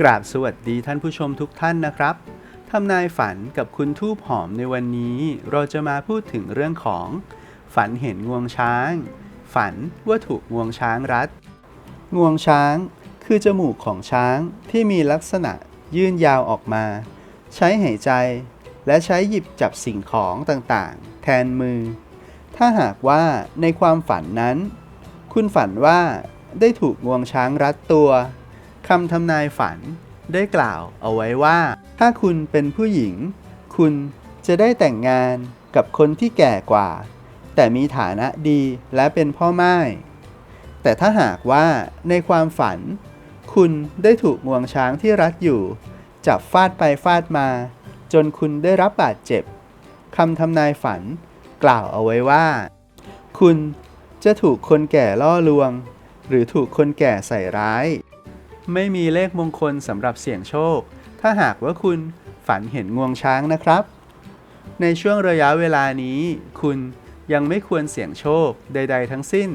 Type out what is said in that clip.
กราบสวัสดีท่านผู้ชมทุกท่านนะครับทำนายฝันกับคุณทูบหอมในวันนี้ เราจะมาพูดถึงเรื่องของ ฝันเห็นงวงช้าง ฝันว่าถูกงวงช้างรัด งวงช้าง คือจมูกของช้างที่มีลักษณะยื่นยาวออกมา ใช้หายใจ และใช้หยิบจับสิ่งของต่างๆ แทนมือ ถ้าหากว่าในความฝันนั้น คุณฝันว่าได้ถูกงวงช้างรัดตัว คำทำนายฝันได้กล่าวเอาไว้ว่า ถ้าคุณเป็นผู้หญิง คุณจะได้แต่งงานกับคนที่แก่กว่า แต่มีฐานะดีและเป็นพ่อไม้แต่ถ้าหากว่าในความฝัน คุณได้ถูกงวงช้างที่รัดอยู่ จับฟาดไปฟาดมา จนคุณได้รับบาดเจ็บคำทำนายฝันกล่าวเอาไว้ว่า คุณจะถูกคนแก่ล่อลวง หรือถูกคนแก่ใส่ร้าย ไม่มีเลขมงคลสำหรับเสี่ยงโชค ถ้าหากว่าคุณฝันเห็นงวงช้างนะครับ ในช่วงระยะเวลานี้ คุณยังไม่ควรเสี่ยงโชคใด ๆ ทั้งสิ้น